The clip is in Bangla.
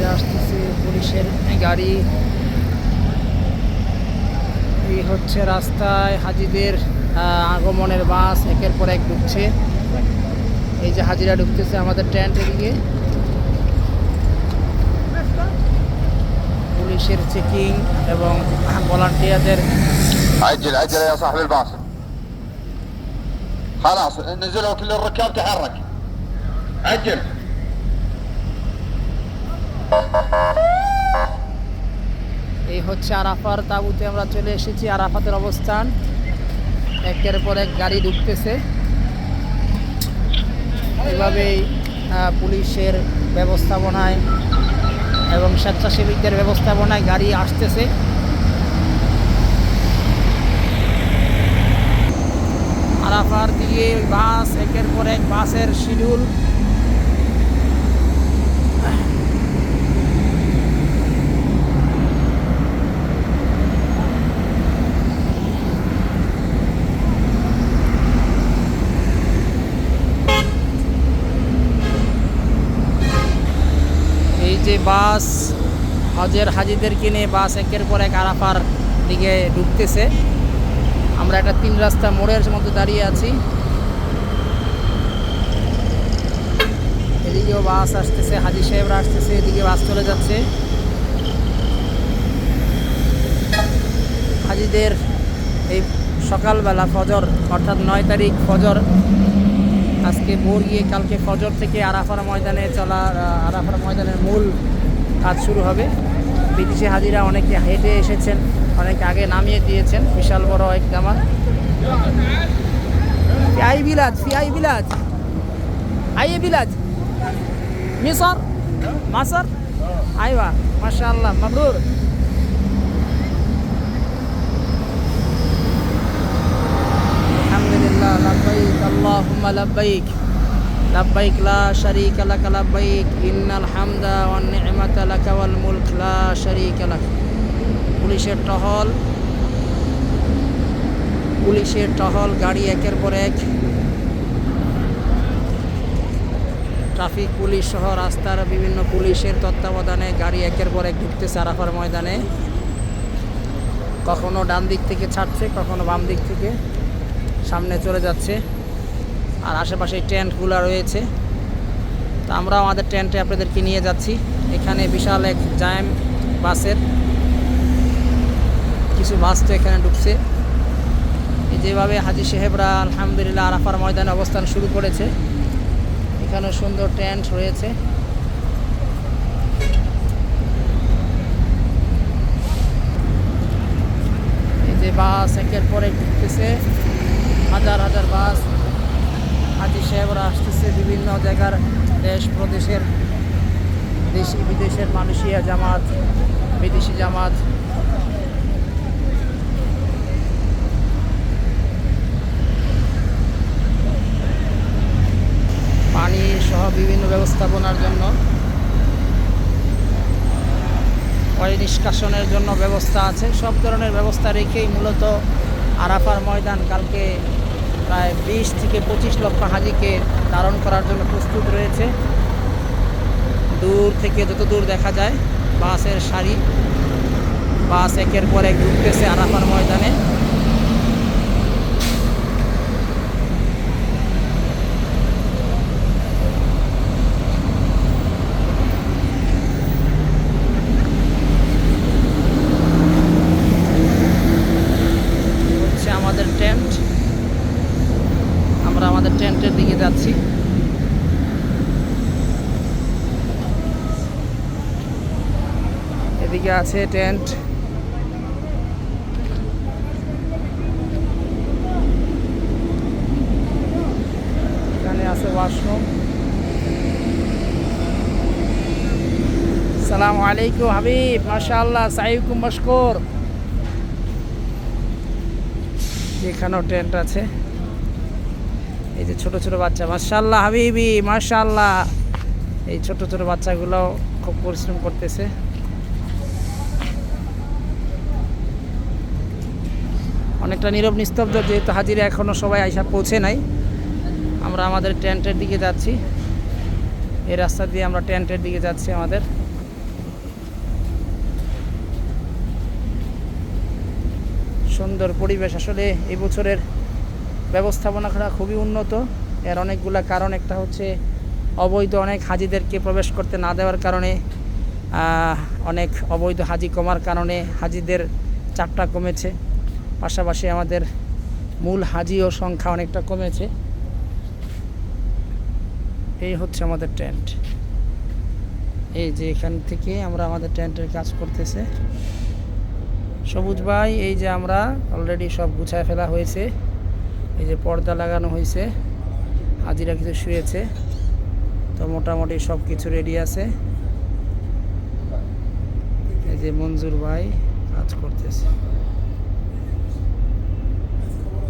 হাজিরা আসতেছে পুলিশের গাড়ি এই হচ্ছে রাস্তায় হাজিদের আহ, আগমনের বাস একের পর এক ঢুকছে এই যে হাজিরা ঢুকতেছে আমাদের ট্রেন এদিকে পুলিশের চেকিং এবং ভলান্টিয়ারদের عجل عجل يا صاحب الباص خلاص نزلوا كل الركاب تحرك عجل এই হচ্ছে আরাফার তাঁবুতে আমরা চলে এসেছি, আরাফাতের অবস্থান। একের পর এক গাড়ি ঢুকতেছে। এভাবেই পুলিশের ব্যবস্থাপনায় এবং স্বেচ্ছাসেবীদের ব্যবস্থাপনায় গাড়ি আসতেছে। আরাফার দিয়ে বাস, একের পর এক বাসের শিডিউল এই যে বাস, হজের হাজিদেরকে নিয়ে বাস একের পর এক আরাফার দিকে ঢুকতেছে। আমরা একটা তিন রাস্তা মোড়ের মধ্যে দাঁড়িয়ে আছি। এদিকেও বাস আসতেছে, হাজি সাহেবরা আসতেছে, এদিকে বাস চলে যাচ্ছে। হাজিদের এই সকালবেলা ফজর, অর্থাৎ নয় তারিখ ফজর আজকে ভোর গিয়ে কালকে ফজর থেকে আরাফার ময়দানে চলা আরাফার ময়দানের মূল কাজ শুরু হবে। বিদেশি হাজিরা অনেকে হেঁটে এসেছেন, অনেকে আগে নামিয়ে দিয়েছেন। বিশাল বড় এক জামা। আই বিলাজ আই বিলাজ। আইয়ে বিলাজ। মিসর, মাসর। আইবা মাশা আল্লাহ মাবরুর اللهم لبيك لبيك لا شريك لك لبيك إن الحمد والنعمة لك والملك لا شريك لك পুলিশের টহল পুলিশের টহল গাড়ি একের পর এক ট্রাফিক পুলিশ সহ রাস্তার বিভিন্ন পুলিশের তত্ত্বাবধানে গাড়ি একের পর এক ঢুকতেছে আরাফার ময়দানে কখনো ডান দিক থেকে ছাড়ছে কখনো বাম দিক থেকে সামনে চলে যাচ্ছে আর আশেপাশে টেন্টগুলো রয়েছে। তো আমরা আমাদের টেন্টে আপনাদেরকে নিয়ে যাচ্ছি। এখানে বিশাল এক জায়াম বাসের কিছু বাস তো এখানে ঢুকছে। যেভাবে হাজি সাহেবরা আলহামদুলিল্লাহ আরাফার ময়দানে অবস্থান শুরু করেছে, এখানে সুন্দর টেন্ট রয়েছে। এই যে বাস একের পরে ঢুকতেছে, হাজার হাজার বাস। হাজি সাহেবরা আসতেছে বিভিন্ন জায়গার দেশ, প্রদেশের দেশি বিদেশের মানুষিয়া জামাত, বিদেশি জামাত। পানি সহ বিভিন্ন ব্যবস্থাপনার জন্য পয় নিষ্কাশনের জন্য ব্যবস্থা আছে। সব ধরনের ব্যবস্থা রেখেই মূলত আরাফার ময়দান কালকে প্রায় বিশ থেকে পঁচিশ লক্ষ হাজিকে ধারণ করার জন্য প্রস্তুত রয়েছে। দূর থেকে যত দূর দেখা যায়, বাসের সারি, বাস একের পর এক ঢুকতেছে আরাফার ময়দানে এই হচ্ছে আমাদের টেন্ট আমরা আমাদের টেন্টের দিকে যাচ্ছি এদিকে আছে টেন্ট। এখানে আছে ওয়াশরুম। সালাম আলাইকুম হাবিব, মাশাআল্লাহ সাইকুম মশকুর। এখানেও টেন্ট আছে। এই যে ছোট ছোট বাচ্চা, মাশাআল্লাহ হাবিবি, মাশাআল্লাহ। এই ছোট ছোট বাচ্চাগুলো খুব পরিশ্রম করতেছে। অনেকটা নীরব নিস্তব্ধ, যেহেতু হাজিরা এখনও সবাই আইসা পৌঁছে নাই। আমরা আমাদের টেন্টের দিকে যাচ্ছি। এই রাস্তা দিয়ে আমরা টেন্টের দিকে যাচ্ছি আমাদের। সুন্দর পরিবেশ। আসলে এই বছরের করা খুবই উন্নত। এর অনেকগুলো কারণ, একটা হচ্ছে অবৈধ অনেক হাজিদেরকে প্রবেশ করতে না দেওয়ার কারণে অনেক অবৈধ হাজি কমার কারণে হাজিদের চাপটা কমেছে। পাশাপাশি আমাদের মূল হাজিও সংখ্যা অনেকটা কমেছে। এই হচ্ছে আমাদের টেন্ট। এই যে এখান থেকে আমরা আমাদের টেন্টের কাজ করতেছে। সবুজ ভাই, এই যে আমরা অলরেডি সব গুছায় ফেলা হয়েছে। এই যে পর্দা লাগানো হয়েছে। হাজিরা কিছু শুয়েছে। তো মোটামুটি সব কিছু রেডি আছে। এই যে মঞ্জুর ভাই কাজ করতেছে।